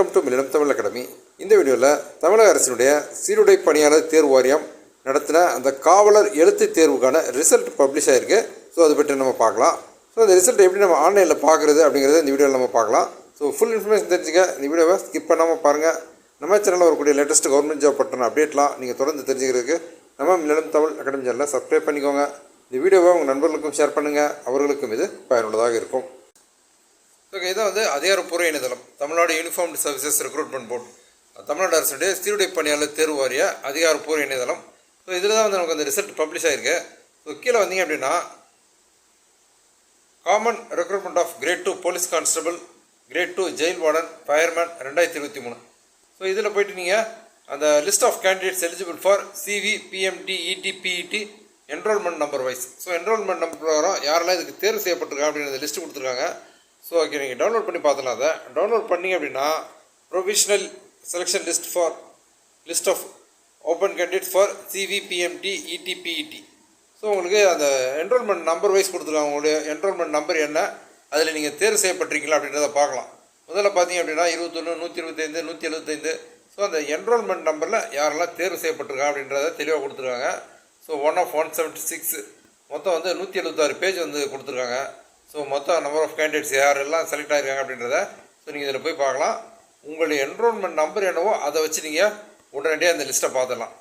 மில்லிடம் Tamil academy. இந்த வீடியோவில் தமிழக அரசினுடைய சீருடை பணியாளர் தேர்வு வாரியம் நடத்தின அந்த காவலர் எழுத்து தேர்வுக்கான ரிசல்ட் பப்ளிஷ் ஆகிருக்கு ஸோ அதை பற்றி நம்ம பார்க்கலாம். ஸோ அந்த ரிசல்ட் எப்படி நம்ம ஆன்லைனில் பார்க்குறது அப்படிங்கிறத இந்த வீடியோவில் நம்ம பார்க்கலாம். ஸோ ஃபுல் இன்ஃபர்மேஷன் தெரிஞ்சுக்க இந்த வீடியோவை ஸ்கிப் பண்ணாமல் பாருங்கள் நம்ம சேனலில் வரக்கூடிய லேட்டஸ்ட் கவர்மெண்ட் ஜாப் பற்றின அப்டேட்லாம் நீங்கள் தொடர்ந்து தெரிஞ்சுக்கிறதுக்கு நம்ம மில்லிடம் தமிழ் அகாடமி சேனலை சப்ஸ்கிரைப் பண்ணிக்கோங்க. இந்த வீடியோவை உங்கள் நண்பர்களுக்கும் ஷேர் பண்ணுங்கள் அவர்களுக்கும் இது பயனுள்ளதாக இருக்கும். ஓகே இதான் வந்து அதிகாரப்பூர்வ இணையதளம் Tamil Nadu uniformed services recruitment board Tamil Nadu அரசுடைய சீருடை பணியாளர் தேர்வு வாரிய அதிகாரப்பூர்வ இணையதளம். ஸோ இதில் தான் வந்து நமக்கு அந்த ரிசல்ட் பப்ளிஷ் ஆகிருக்கு ஸோ கீழே வந்தீங்க அப்படின்னா common recruitment of grade two police constable grade two jail warden fireman ரெண்டாயிரத்தி இருபத்தி மூணு. ஸோ இதில் போயிட்டு நீங்கள் அந்த list of candidates eligible for CV PMT ET PET enrolment number wise so enrolment number பிரகாரம் யாரெல்லாம் இதுக்கு தேர்வு செய்யப்பட்டிருக்காங்க அப்படின்ற லிஸ்ட் கொடுத்துருக்காங்க. ஸோ ஓகே நீங்கள் டவுன்லோட் பண்ணி பார்த்துலாம் அதை. டவுன்லோட் பண்ணீங்க அப்படின்னா provisional selection list for list of open candidate for CV PMT ET PET so உங்களுக்கு அந்த என்ரோல்மெண்ட் நம்பர் வைஸ் கொடுத்துருக்காங்க உங்களுடைய என்ரோல்மெண்ட் நம்பர் என்ன அதில் நீங்கள் தேர்வு செய்யப்பட்டிருக்கீங்களா அப்படின்றத பார்க்கலாம். முதல்ல பார்த்தீங்க அப்படின்னா இருபத்தொன்று நூற்றி இருபத்தைந்து நூற்றி எழுபத்தைந்து ஸோ அந்த என்ரோல்மெண்ட் நம்பரில் யாரெல்லாம் தேர்வு செய்யப்பட்டிருக்காங்க அப்படின்றத தெளிவாக கொடுத்துருக்காங்க. So one of one seventy six மொத்தம் வந்து நூற்றி எழுபத்தாறு பேஜ் வந்து கொடுத்துருக்காங்க. ஸோ மொத்தம் நம்பர் ஆஃப் கேண்டிடேட்ஸ் யாரெல்லாம் செலக்ட் ஆகிருக்காங்க அப்படின்றத ஸோ நீங்கள் இதில் போய் பார்க்கலாம். உங்களுடைய என்ரோல்மெண்ட் நம்பர் என்னவோ அதை வச்சு நீங்கள் உடனடியாக அந்த லிஸ்ட்டை பார்த்துடலாம்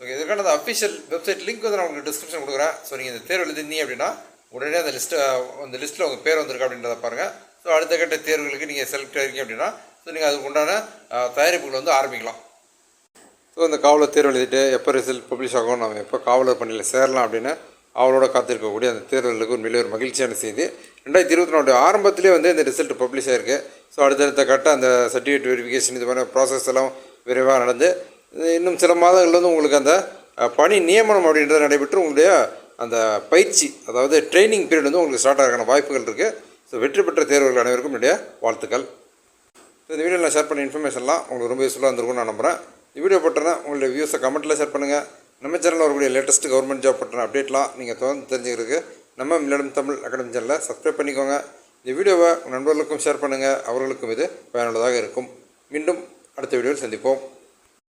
ஓகே இதுக்கான அந்த அஃபிஷியல் வெப்சைட் லிங்க் வந்து நான் உங்களுக்கு டிஸ்கிரிப்ஷன் கொடுக்குறேன். ஸோ நீங்கள் இந்த தேர்வு எழுதிருந்தீங்க அப்படின்னா உடனே அந்த லிஸ்ட்டை அந்த லிஸ்ட்டில் உங்கள் பேர் வந்திருக்கு அப்படின்றத பாருங்கள் ஸோ அடுத்த கட்ட தேர்வுகளுக்கு நீங்கள் செலக்ட் ஆகிருக்கீங்க அப்படின்னா ஸோ நீங்கள் அதுக்கு உண்டான தயாரிப்புகள் வந்து ஆரம்பிக்கலாம். ஸோ அந்த காவலர் தேர்வு எழுதிட்டு எப்போ ரிசல்ட் பப்ளிஷ் ஆகும் நம்ம எப்போ காவலர் பணியில் சேரலாம் அப்படின்னு அவளோட காத்திருக்கக்கூடிய அந்த தேர்தலுக்கு உண்மையிலே ஒரு மகிழ்ச்சியான செய்தி. ரெண்டாயிரத்தி இருபத்தி நாலு ஆரம்பத்திலே வந்து இந்த ரிசல்ட் பப்ளிஷ் ஆயிருக்கு. ஸோ அடுத்தடுத்த கட்ட அந்த சர்டிஃபிகேட் வெரிஃபிகேஷன் இது மாதிரி ப்ராசஸ் எல்லாம் விரைவாக நடந்து இன்னும் சில மாதங்கள் வந்து உங்களுக்கு அந்த பணி நியமனம் அப்படின்றது நடைபெற்று உங்களுடைய அந்த பயிற்சி அதாவது ட்ரைனிங் பீரியட் வந்து உங்களுக்கு ஸ்டார்ட் ஆகிற வாய்ப்புகள் இருக்குது ஸோ வெற்றி பெற்ற தேர்வுகள் அனைவருக்கும் என்னுடைய வாழ்த்துக்கள். ஸோ இந்த வீடியோவில் நான் ஷேர் பண்ண இன்ஃபர்மேஷன்லாம் உங்களுக்கு ரொம்ப யூஸ்ஃபுல்லாக இருந்திருக்கும்னு நான் நம்புகிறேன் இந்த வீடியோ போட்டேன்னா உங்களுடைய வியூஸை கமெண்ட்டில் ஷேர் பண்ணுங்கள் நம்ம சேனலில் வரக்கூடிய லேட்டஸ்ட் கவர்மெண்ட் ஜாப் பற்றின அப்டேட்லாம் நீங்கள் தொடர்ந்து தெரிஞ்சுக்கிறதுக்கு நம்ம மில்லிடம் தமிழ் அகாடமி சேனலை சப்ஸ்கிரைப் பண்ணிக்கோங்க. இந்த வீடியோவை நண்பர்களுக்கும் ஷேர் பண்ணுங்கள் அவர்களுக்கும் இது பயனுள்ளதாக இருக்கும். மீண்டும் அடுத்த வீடியோவில் சந்திப்போம்.